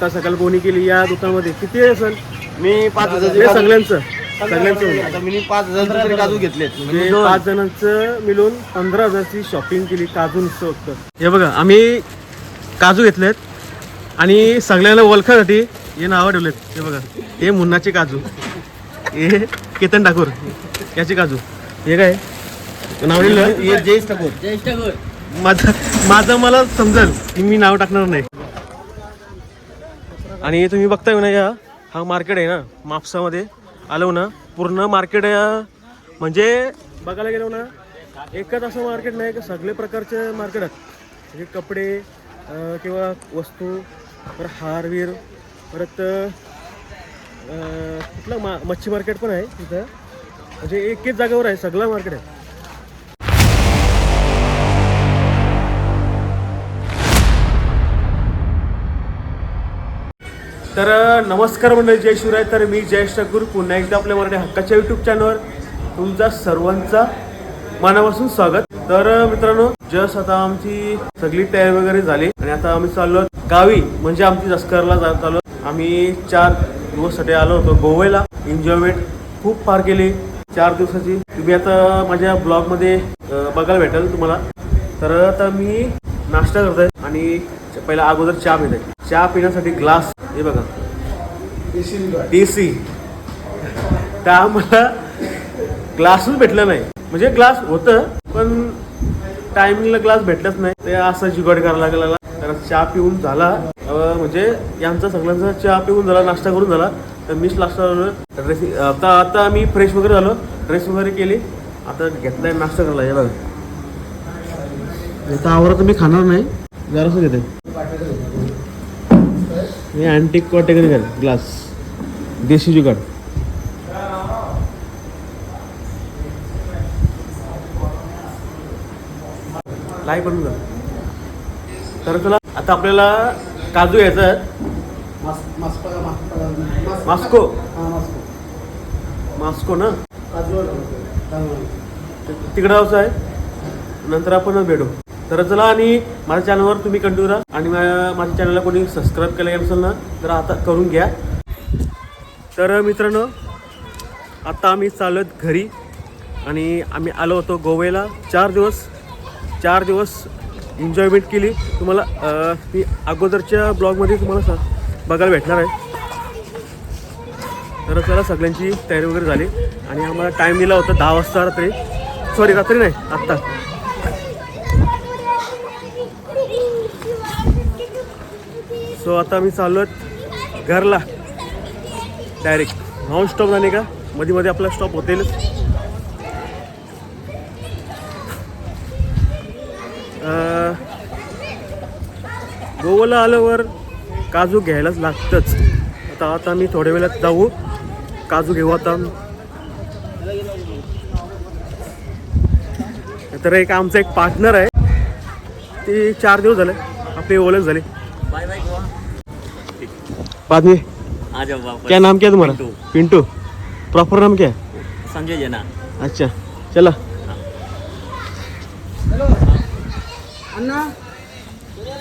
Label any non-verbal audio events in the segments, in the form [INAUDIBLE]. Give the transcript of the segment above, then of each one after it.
आता सकाळ कोणी केली या दुकानामध्ये. किती आहे सर? मी पाच हे हजार सगळ्यांचं. सगळ्यांचं म्हणजे. आता मी पाच हजार तरी काजू घेतलेत. म्हणजे पाच जणांचं मिळून पंधरा हजारची शॉपिंग केली काजू नुसतं फक्त. हे बघा आम्ही काजू घेतलेत आणि सगळ्यांना ओळखासाठी हे नावं ठेवलेत. हे बघा हे मुन्नाचे काजू हे केतन ठाकूर याचे काजू. हे काय? नाव लिहिलं? हे जयेश ठाकूर. माझं माझं मला समजेल की मी नाव टाकणार नाही. आणि तुम्ही बघताय ना या हा मार्केट आहे ना मापसामध्ये आलो ना पूर्ण मार्केट म्हणजे बघायला गेलो ना एकच असं मार्केट नाही का सगळे प्रकारचे मार्केट आहेत. म्हणजे कपडे किंवा वस्तू परत हारवीर परत कुठलं मा मच्छी मार्केट पण आहे तिथं. म्हणजे एकच जागेवर आहे सगळं मार्केट आहे. तर नमस्कार मंडळी जय शिवराय. तर मी जयेश ठाकूर पुन्हा एकदा आपल्या मराठी हक्काच्या यूट्यूब चॅनलवर तुमचा सर्वांचा मनापासून स्वागत. तर मित्रांनो जस्ट आता आमची सगळी तयारी वगैरे झाली आणि आता आम्ही चाललो गावी. म्हणजे आमची जस्करला जात आलो आम्ही चार दिवससाठी आलो होतो गोव्याला. एन्जॉयमेंट खूप फार केली. चार दिवसाची. तुम्ही आता माझ्या ब्लॉगमध्ये बघायला भेटेल तुम्हाला. तर आता मी नाश्ता करतोय आणि पहिला अगोदर चहा पितोय चहा पिण्यासाठी ग्लास हे बघा. देसी त्या आम्हाला ग्लासच भेटलं नाही. म्हणजे ग्लास होतं पण टायमिंगला ग्लास भेटलंच नाही. ते असं जिगड करायला लागला. तर चहा पिऊन झाला. म्हणजे यांचा सगळ्यांचा चहा पिऊन झाला नाश्ता करून झाला. तर मीच नाश्ता ड्रेसिंग आता आता मी फ्रेश वगैरे झालो. ड्रेस वगैरे केली. आता घेतलाय नाश्ता करायला. बघा. आता मी खाणार नाही. जरासं घेते. हे अँटिक कॅटेगरी ग्लास देशी जुगाड. लाई बनून जा तर चला आता आपल्याला काजू घ्यायचा आहे. मास्को. मास्को. ना? तिकडं जायचं आहे. नंतर आपण भेटू. तर चला आणि माझ्या चॅनलवर तुम्ही कंटिन्यू राहा. आणि माझ्या चॅनलला कोणी सबस्क्राईब केलं असेल ना तर आता करून घ्या. तर मित्रांनो आता आम्ही चालत घरी. आणि आम्ही आलो होतो गोव्याला. चार दिवस चार दिवस एन्जॉयमेंट केली. तुम्हाला मी अगोदरच्या ब्लॉगमध्ये तुम्हाला सा- बघायला भेटणार आहे. तर चला सगळ्यांची तयारी वगैरे झाली. आणि आम्हाला टाईम दिला होता दहा वाजता रात्री. सॉरी रात्री नाही आत्ता. सो आता मी चाललो घरला. डायरेक्ट नॉन स्टॉप झाले का? मध्ये मध्ये आपला स्टॉप होते गोवाला आल्यावर काजू घ्यायलाच लागतंच. आता आता मी थोड्या वेळात जाऊ. काजू घेऊ आता. तर एक आमचा एक पार्टनर आहे. ते चार दिवस झाले. आपली ओळख झाली. बाद में आ जाओ वापस। क्या नाम क्या तुम्हारा? पिंटू। प्रॉपर नाम क्या है? संजय जना। अच्छा चला।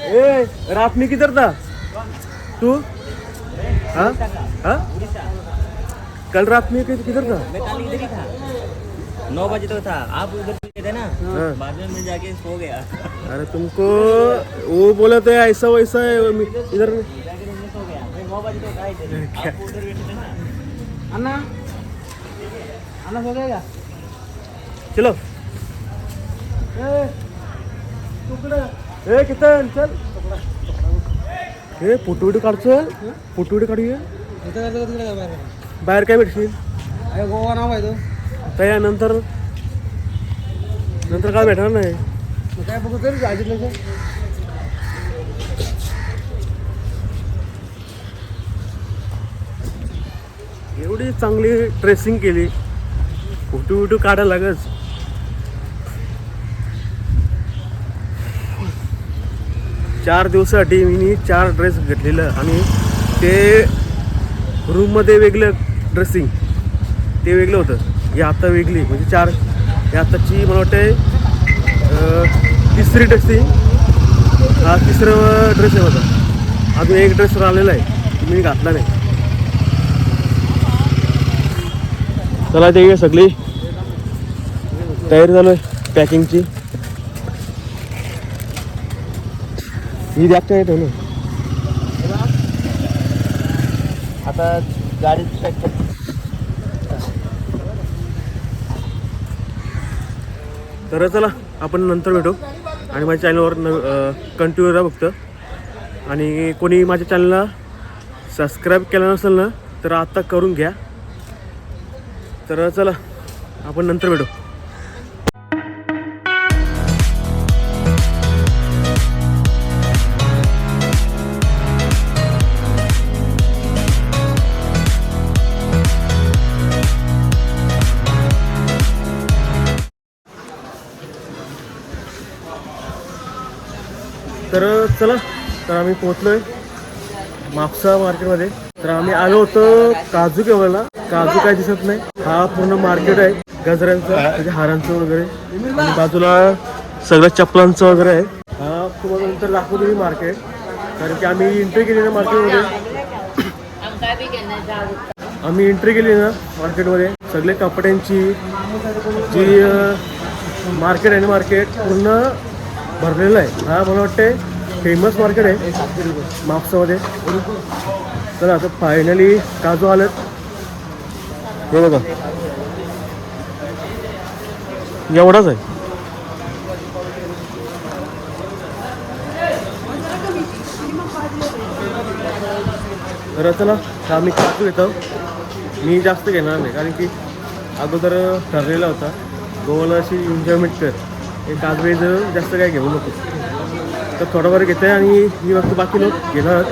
ए रात में किधर था? तू? हाँ? हाँ? कल रात में कि- किधर था? मैं कल इधर ही था। नौ बजे तो था। आप उधर थे ना? हाँ। बाद में मैं जाके सो गया। अरे तुमको वो बोला था ऐसा वैसा है इधर अन्ना अन्ना सो जाएगा चलो. ए कितन चल. हे फोटो बिटो काढचल फोटो काढूया. तिकडे बाहेर. काय भेटशील? अरे गोवा नाव आहे तो. आता यानंतर नंतर काय भेटणार नाही. काय बघू तरी जायचं एवढी चांगली ड्रेसिंग केली. फोटो विटू काढायला लागच. चार दिवसासाठी मी चार ड्रेस घेतलेलं आणि ते रूममध्ये वेगळं ड्रेसिंग ते वेगळं होतं. हे आता वेगळी. म्हणजे चार हे आताची मला वाटते तिसरी ड्रेसिंग हा तिसरं ड्रेस आहे माझा अजून एक ड्रेस राहिलेला आहे. मी घातला नाही. चला ते सगळी. तयारी चालू आहे पॅकिंगची. ही द्यागता येतो ना आता गाडीत पॅक तर चला आपण नंतर भेटू. आणि माझ्या चॅनलवर न कंटिन्यू राहा फक्त. आणि कोणी माझ्या चॅनलला सबस्क्राईब केलं नसेल ना तर आत्ता करून घ्या. तर चला आपण नंतर भेटू. तर चला तर आम्ही पोहोचलो आहे म्हापसा मार्केटमध्ये. तर आम्ही आलो होतो काजू केवळला. काजू काय दिसत नाही. हा पूर्ण मार्केट आहे. गजऱ्यांचं म्हणजे हारांचं वगैरे. आणि बाजूला सगळं चप्पलांचं वगैरे आहे. हा तुम्हाला नंतर दाखवतो मी मार्केट. कारण की आम्ही एंट्री केली ना मार्केटमध्ये. आम्ही एंट्री केली ना मार्केटमध्ये. सगळे कपड्यांची जी मार्केट आहे ना मार्केट पूर्ण भरलेलं आहे. हा मला वाटते फेमस मार्केट आहे मापसामध्ये. तर आता फायनली काजू आलेत. हे बघा. एवढाच आहे. तर चला आम्ही काजू घेतो मी जास्त घेणार नाही कारण की अगोदर ठरलेला होता. गोवाला अशी एन्जॉयमेंट कर. हे काजवेचं जास्त काय घेऊ नको. तर थोडंफार घेते आणि मी फक्त बाकी लोक घेणार.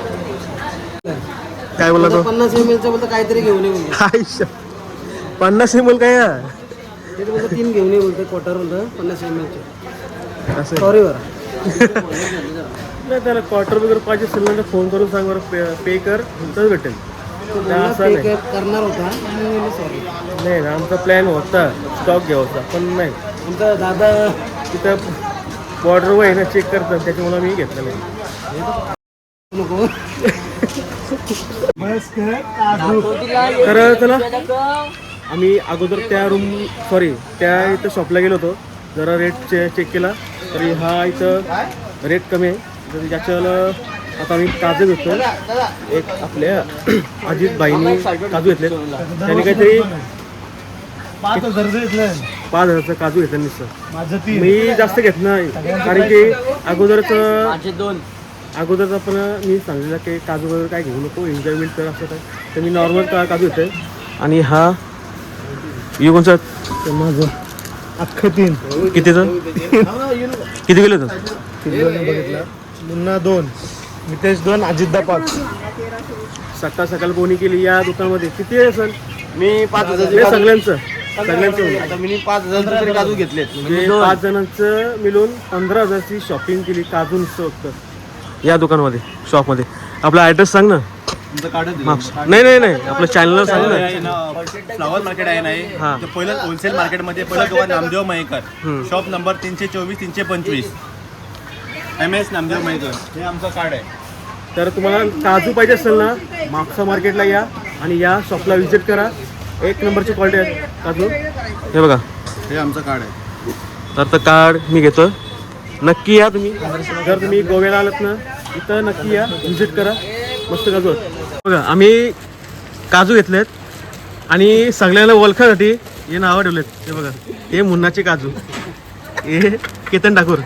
काय बोलला तो? पन्नास एम एलचं बोलतं काहीतरी घेऊन ये बोलतो आयुष्य. पन्नास एम काय या? ते बोलतं तीन घेऊन ये बोलतो क्वार्टर बोलतं पन्नास एम एलचे असं सॉरी बरं. [LAUGHS] नाही त्याला क्वार्टर वगैरे पाहिजे असेल ना तर फोन करून सांग बरं पे पे कर तर भेटेल. तो नाही, बोलला असं नाही कर- करणार होता सॉरी नाही ना आमचा प्लॅन होता स्टॉक घ्यायचा पण नाही. आमचा दादा तिथं बॉर्डर आहे ना चेक करतात त्याच्यामुळे मी घेतलं नाही. नको. तर चला आम्ही अगोदर त्या रूम सॉरी त्या इथं शॉपला गेलो होतो. जरा रेट चे चेक केला. तरी हा इथं रेट कमी आहे. तर ज्याच्याला आता आम्ही काजू घेतो एक आपल्या [CLEARS THROAT] अजित बाईंनी काजू घेतले त्यांनी काहीतरी पाच हजार घेतलं. पाच हजारचं काजू घेतलं नुसतं. मी जास्त घेत नाही. कारण की अगोदरच दोन. अगोदरच आपण मी सांगितलं की काजू वगैरे काय घेऊ नको एन्जॉयमेंट कर असं काय. तर मी नॉर्मल काजू घेतोय. आणि हा ये कोणचा ते माझं अख्खं तीन. कितीचं किती गेलं होतं बघितलं. मुन्ना दोन. मितेश दोन अजितदा पाच. सकाळ सकाळ कोणी केली या दुकानामध्ये. किती आहे सर? मी पाच हजार हे सगळ्यांचं. सगळ्यांचं मिळून. आता मी पाच हजार तरी काजू घेतलेत. म्हणजे पाच जणांचं मिळून पंधरा हजारची शॉपिंग केली काजू नुसतं फक्त या दुकानामध्ये शॉपमध्ये आपला ॲड्रेस सांग ना. नाही नाही नाही. आपलं चॅनलवर सांग ना फ्लावर मार्केट आहे नाही हा. तर पहिलं होलसेल मार्केटमध्ये पहिलं गव्हा नामदेव मयेकर. हम्म. शॉप नंबर तीनशे चोवीस तीनशे पंचवीस. M S Namdev Mayekar. हे आमचं कार्ड आहे. तर तुम्हाला काजू पाहिजे असेल ना मागसा मार्केटला या आणि या शॉपला व्हिजिट करा. एक नंबरची क्वालिटी आहे. काजू? हे बघा. हे आमचं कार्ड आहे. तर तर कार्ड मी घेतो नक्की या तुम्ही. जर तुम्ही गोव्याला आलात ना इथं नक्की या. व्हिजिट करा. मस्त काजू आहेत बघा आम्ही काजू घेतलेत आणि सगळ्यांना ओळखासाठी हे नावं ठेवलेत. हे बघा हे मुन्नाचे काजू. हे केतन ठाकूर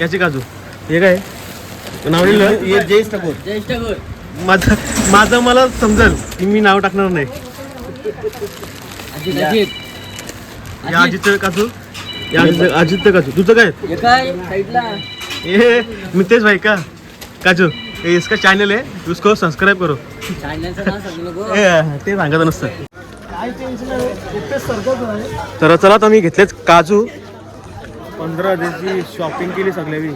याचे काजू. हे काय? नाव लिहिलं हे जयेश ठाकूर. ज्येष्ठ गुर माझं माझं मला समजेल की मी नाव टाकणार नाही. या अजितचं काजू या अजित अजितचं काजू. तुझं काय? हे मितेश भाई का? काजू. ये इसका चॅनल है उसको सब्सक्राइब करो. चॅनलचं नाव सांगू नको. ए, ते सांगत नसतं. आहे? आहे. तर चला आता मी घेतलेच काजू. पंधरा हजारची शॉपिंग केली सगळ्यांनी.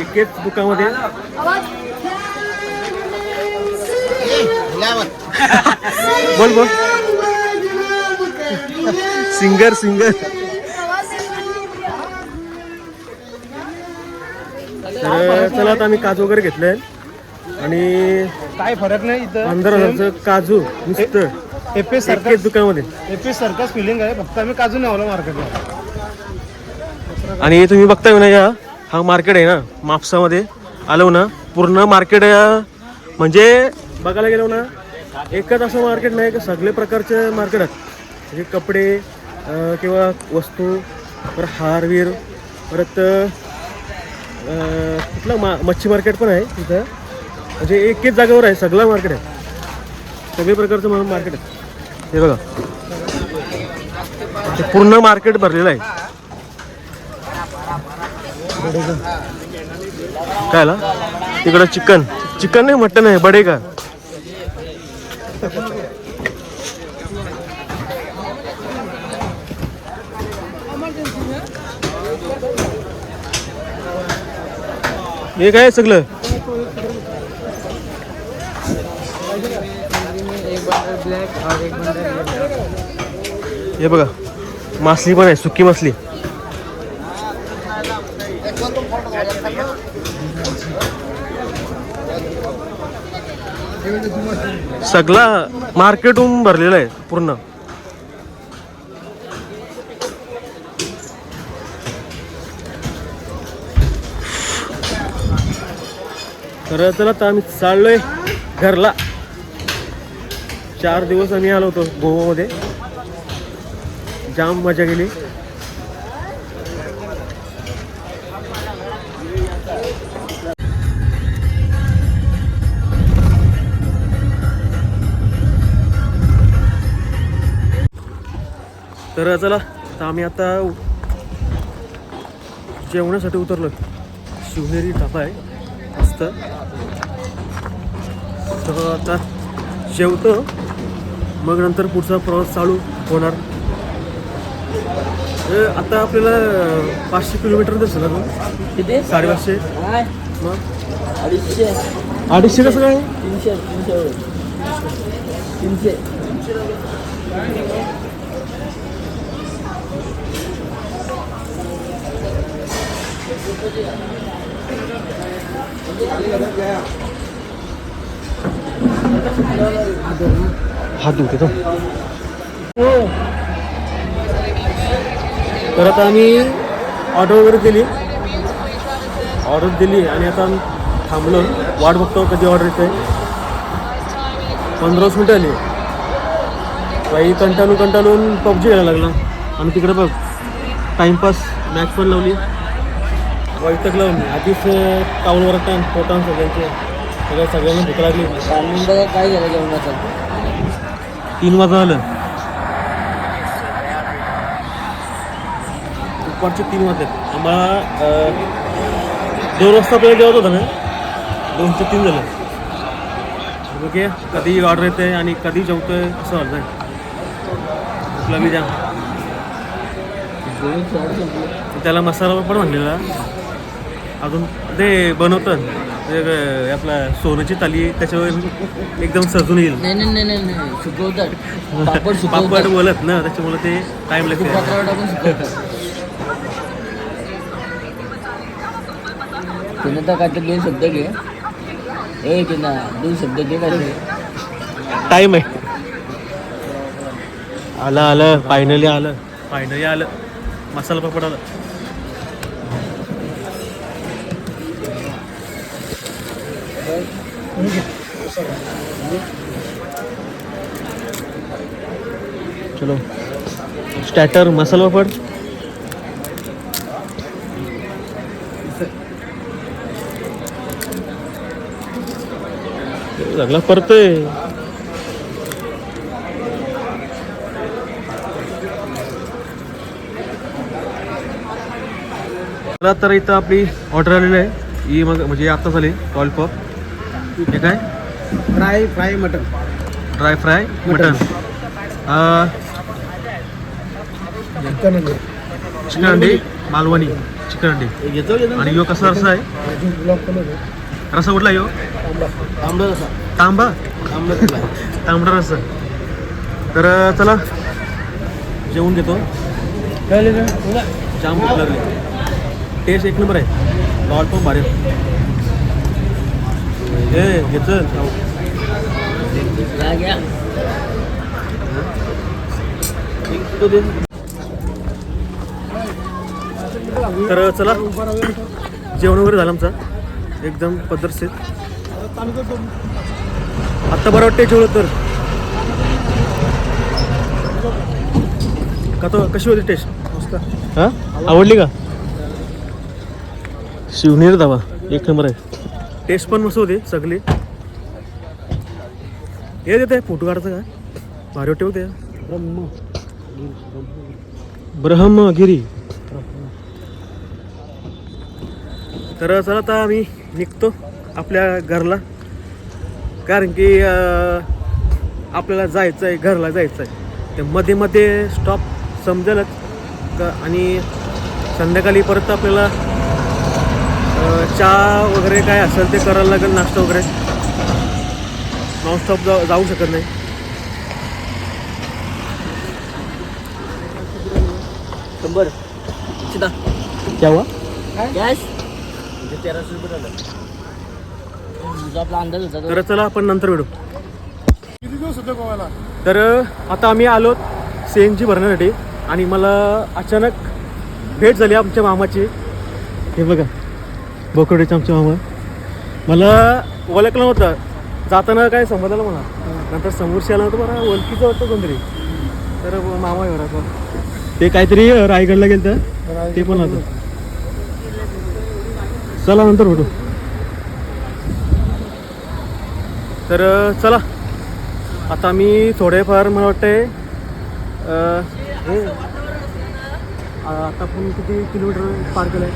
एकेच दुकानामध्ये. बोल बोल. सिंगर सिंगर तर चला आता आम्ही काजू वगैरे घेतले. आणि काय फरक नाही पंधरा हजारचं काजू नुसतं. एपी एकेच सर्कस दुकानामध्ये. एपी सर्कस फिलिंग आहे. फक्त आम्ही काजू नाही मार्केटला आणि तुम्ही बघताय ना या हा मार्केट आहे ना मापसामध्ये आलो ना पूर्ण मार्केट म्हणजे बघायला गेलो ना एकच असं मार्केट नाही की सगळे प्रकारचे मार्केट आहेत. म्हणजे कपडे किंवा वस्तू परत हारवीर परत कुठलं मा मच्छी मार्केट पण आहे तिथं म्हणजे एकच जागेवर आहे सगळं मार्केट आहे. सगळे प्रकारचं म्हणून मार्केट आहे. हे बघा. पूर्ण मार्केट भरलेलं आहे. काय ना तिकडं चिकन. चिकन नाही मटन आहे बडे का हे काय आहे सगळं? हे बघा मासली पण आहे सुकी मासली. सगळा मार्केटहून भरलेला आहे पूर्ण. तर चला तर आम्ही चाललोय घरला. चार दिवस आम्ही आलो होतो गोवामध्ये. जाम मजा गेली तर चला तर आम्ही आता जेवणासाठी उतरलो शिवनेरी ढाबा आहे. मस्त. तर आता जेवतो. मग नंतर पुढचा प्रवास चालू होणार. आता आपल्याला पाचशे किलोमीटर दिसलं ना? किती? साडेपाचशे. मग? अडीचशे. अडीचशे कसं काय? तीनशे तीनशे. तीनशे. हात धुते तो हो. तर आता आम्ही ऑर्डर वगैरे दिली. ऑर्डर दिली आणि आता थांबलो. वाट बघतो कधी ऑर्डर येते पंधरा मिनटं आली. बाई कंटाळून कंटाळून पबजी यायला लागला. आणि तिकडे बघ टाईमपास मॅच पण लावली. वैतक लावली आधीच टाऊनवर टाइम पोटान सगळ्यांचे सगळ्या सगळ्यांना भूक लागली. टायमिंग काय झालं जेवणाचं तीन वाजता आलं. दुपारचे तीन वाजले. आम्हाला दोन वाजता आपल्याला जेवत होतं ना? दोनचे तीन झालं. ओके कधी ऑर्डर येते आणि कधी जेवतोय असं आहे भूक लागली द्या त्याला मसाला पण म्हणलेला. अजून ते बनवतं आपला सोन्याची ताली त्याच्यावर एकदम सजून येईल. नाही नाही नाही नाही नाही. सुकवतात. पापड बोलत ना त्याच्यामुळे ते टाइम लागते. पात्रावर टाकून सुकवतात. तिनं तर काय तर दोन शब्द घे. ए तिना दोन शब्द घे काय टाइम आहे. आलं आलं. फायनली आलं. फायनली आलं. मसाला पापड आलं. चलो। स्टॅटर मसाला पापड लागला परतोय तर इथं आपली ऑर्डर आलेली आहे. ही मग म्हणजे आता झाली लॉलीपॉप हे काय? Fry fry mutton dry fry mutton chicken अंडी चिकन अंडी मालवणी चिकन अंडी घेतो घेतो आणि यो कसा रसा आहे? रसा कुठला यो? तांबडा तसा तांबा तांबडा रसा. तर चला. जेवून घेतो. काय जाम भूक लागली. टेस्ट एक नंबर आहे. लॉलीपॉप भारी. आहे. ए घेतलं घ्या घ्या तर चला जेवण वगैरे झालं आमचं. एकदम पद्धतशीर आत्ता बरं वाटते जेवलं तर. का तो कशी होती टेस्ट मस्त. हां? आवडली का? शिवनेर धावा एक नंबर आहे. टेस्ट पण मस्त होती सगळी. हे देते फोटो काढायचं का? भारी वाटते होते ब्रह्म ब्रह्मगिरी. तर चला आता आम्ही निघतो आपल्या घरला. कारण की आपल्याला जायचं आहे घरला जायचं आहे ते मध्ये मध्ये स्टॉप समजेलच. का आणि संध्याकाळी परत आपल्याला चहा वगैरे काय असेल ते करायला लागेल नाश्ता वगैरे. नॉनस्टॉप जाऊ जाऊ शकत नाही. शंभर. चिता. क्या हुआ गॅस तेराशे रुपये झालं. तुझा आपला अंदाज होता तो. तर चला आपण नंतर भेटू. तर आता आम्ही आलो सी एन जी भरण्यासाठी आणि मला अचानक भेट झाली आमच्या मामाची. हे बघा बोकडीचे आमचे मामा. मला ओळखलं नव्हतं. जाताना काय समजलं मला नंतर समोरशी आला होतं मला ओळखीचं वाटतं कोणतरी. तर मामा एवढा ते काहीतरी रायगडला गेलं तर ते पण होतं. चला नंतर भेटू. तर चला. आता मी थोडेफार मला वाटते हे, आता आपण किती किलोमीटर पार केलं. आहे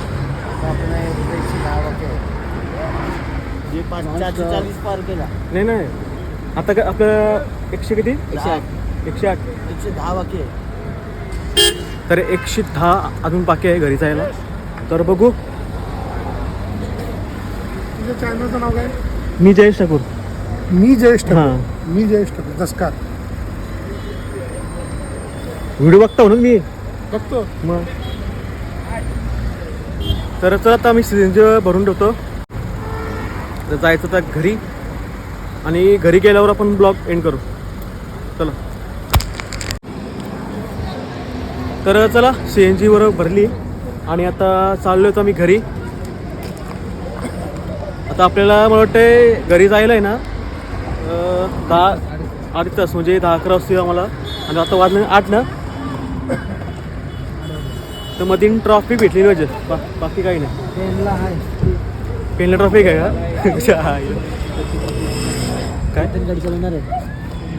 नाही नाही. आता काय आपलं एकशे किती? एकशे आठ. एकशे आठ. एकशे दहा वाक्य आहे. तर एकशे दहा अजून बाकी आहे घरी जायला. तर बघू. चॅनलचं नाव काय? मी जयेश ठाकूर. मी जयेश ठाकूर. हां. मी जयेश ठाकूर. दसकार व्हिडिओ बघता म्हणून मी बघतो. मग. तर चला आता आम्ही सिलेंज भरून ठेवतो. तर जायचं तर घरी. आणि घरी गेल्यावर आपण ब्लॉग एंड करू. चला. तर चला सी एन जीवर भरली. आणि आता चाललो होतो आम्ही घरी. आता आपल्याला मला वाटते घरी जायला आहे ना दहा अडीच तास म्हणजे दहा अकरा वाजता आम्हाला. आणि आता वाजले आठ ना. तर मधीन ट्रॉफिक भेटली पाहिजे बा बाकी काही नाही. पेनला ट्रॉफिक आहे का. काय? ट्रेन गाडी चालवणार आहे.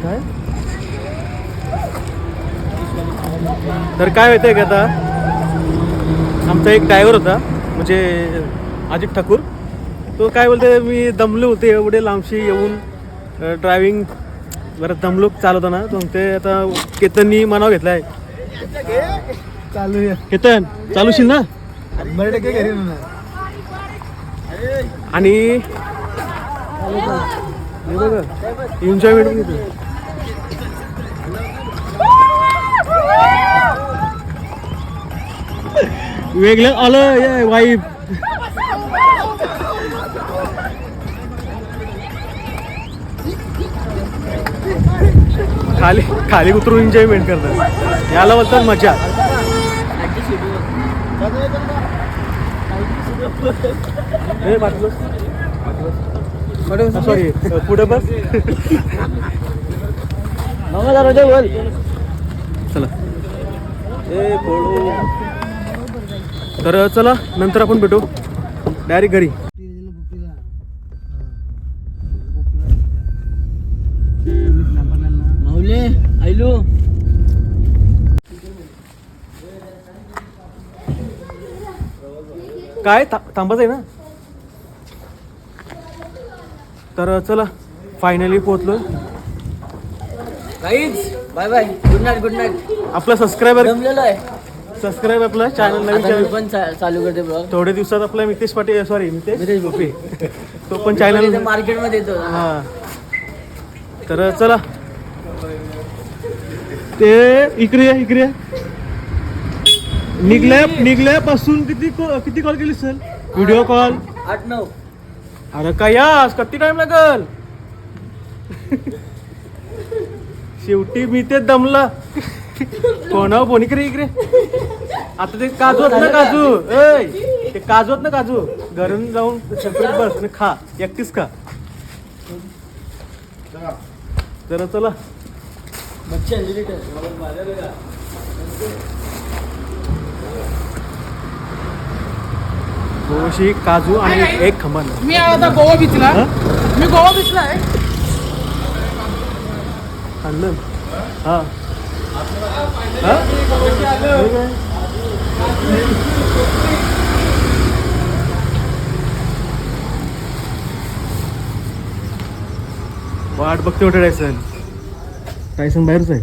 काय? तर काय माहिती आहे का आता? आमचा एक ड्रायव्हर होता म्हणजे अजित ठाकूर. तो काय बोलते मी दमलो होते एवढे लांबशी येऊन. ड्रायव्हिंग बरं दमलो चालवताना. तो आता केतननी मनाव घेतला आहे चालू केतन चालूशील ना. आणि एन्जॉयमेंट घेतो वेगळं आलं वाईफ खाली खाली उतरून एन्जॉयमेंट करतात. याला बोलतात मजा. सॉरी पुढे बस. बोल. चला. तर चला नंतर आपण भेटू. डायरेक्ट घरी. काय? था- थांबायचं आहे ना. तर चला फायनली पोहोचलो काहीच bye bye good night good night आपला सबस्क्रायबर जमलेलो आहे. सबस्क्राईब आपला चॅनल नवीन आता मी channel. पण चा- चालू करते ब्लॉग थोड्या दिवसात आपला मितेश पाटील सॉरी मितेश? मितेश भोपे तो पण चॅनल मार्केटमध्ये येतो. हा. तर चला. ते इकडे या, इकडे या. निघल्या निघल्यापासून किती को- किती कॉल केली सर? व्हिडिओ कॉल आठ नऊ. अरे काय यास किती टाइम लागल? शेवटी मी ते दमला. कोणा बोनी करे इकडे? आता ते काजू आहेत ना काजू? ऐ ते काजू आहेत ना काजू? घरून जाऊन सेपरेट बस आणि खा. एकटीच खा. जरा चला. मच्छी आणलेली गोशी काजू आणि एक खंबन मी आता गोवा बीचला मी गोवा बीचला आहे. हा? वाट बघते होते टायसन टायसन बाहेरच आहे.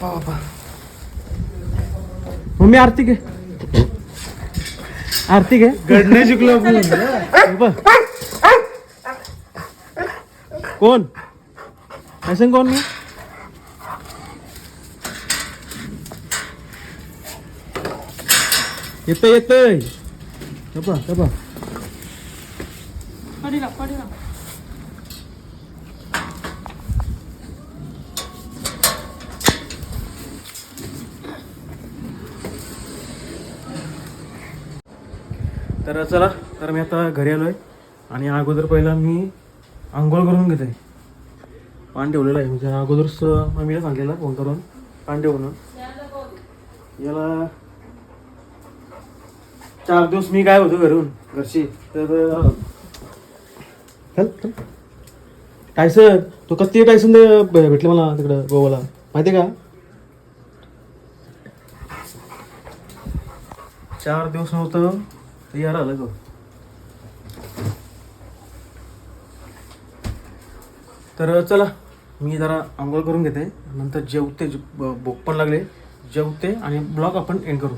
बापा बापा मम्मी आरती घे. आरती घे. गडणे जिंकलो आपण. कोण? टायसन कोण मी येतोय येतोय. तपा तपा तर चला तर मी आता घरी आलो आहे आणि अगोदर पहिला मी आंघोळ करून घेते. पान ठेवलेलं आहे. म्हणजे अगोदरच मम्मीला सांगलेला फोन करून. पान ठेवून. याला चार दिवस मी काय होतो घरून घरची. तर चल टायसन तो कसं टायसन भेटले मला तिकडं गोवाला? माहिती आहे का? चार दिवस नव्हतं. तर यार आलं तो तर चला मी जरा आंघोळ करून घेते. नंतर जेवते भूक पण लागले. जेवते आणि ब्लॉग आपण एंड करू.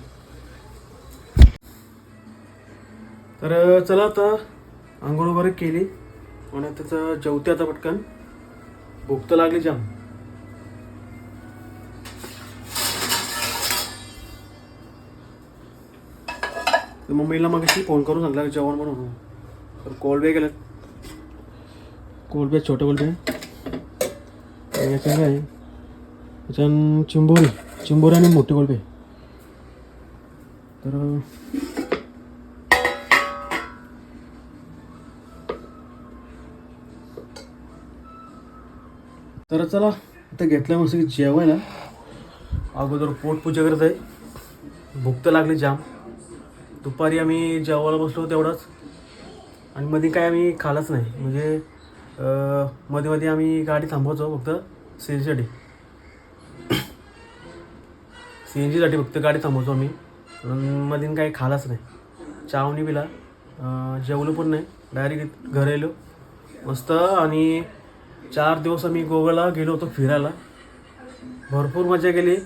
तर चला आता आंघोळ वगैरे केली. आणि त्याचं जेवते आता पटकन. भूक तर लागली जाम. तर मम्मीला मग फोन करून सांगला जेवण म्हणून तर कोलबे गेलेत. कोलबे छोटे कोलबे. आणि काय? त्याच्यान चिंबोर चिंबोरी चिंबोरी आणि मोठे कोलबे. तर तर चला आता घेतलं मस्त की जेवायला. अगोदर पोटपूजा करत आहे. भूक तर लागली जाम. दुपारी आम्ही जेवायला बसलो तेवढाच. आणि मध्ये काय आम्ही खालाच नाही. म्हणजे मध्ये मध्ये आम्ही गाडी थांबवतो फक्त सी एन जीसाठी सी एन जीसाठी फक्त गाडी थांबवतो आम्ही. मधीन मध्ये काही खालाच नाही. चावणी बिला जेवलो पण नाही. डायरेक्ट घर येलो मस्त आणि चार दिवस आम्ही गोव्याला गेलो होतो फिरायला. भरपूर मजा केली.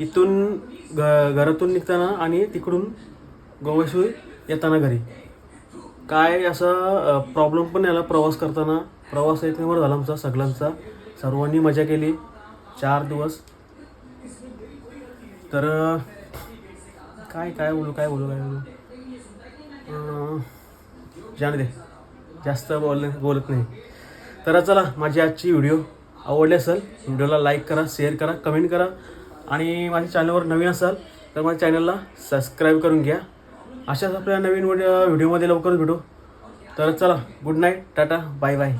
इथून घ घरातून निघताना आणि तिकडून गोव्याशिवाय येताना घरी. काय असा प्रॉब्लेम पण नाही आला प्रवास करताना प्रवास एक नंबर झाला आमचा सगळ्यांचा. सर्वांनी मजा केली. चार दिवस. तर काय काय बोलू काय बोलू काय बोलू? जाण दे. जास्त बोल बोलत नाही. तर चला माझी आजची व्हिडिओ आवडली असेल व्हिडिओला लाईक करा शेअर करा कमेंट करा. आणि माझ्या चॅनलवर नवीन असाल तर माझ्या चॅनलला सबस्क्राईब करून घ्या. अशाच आपल्या नवीन व्हिडिओमध्ये लवकरच भेटू. तर चला good night tata bye bye.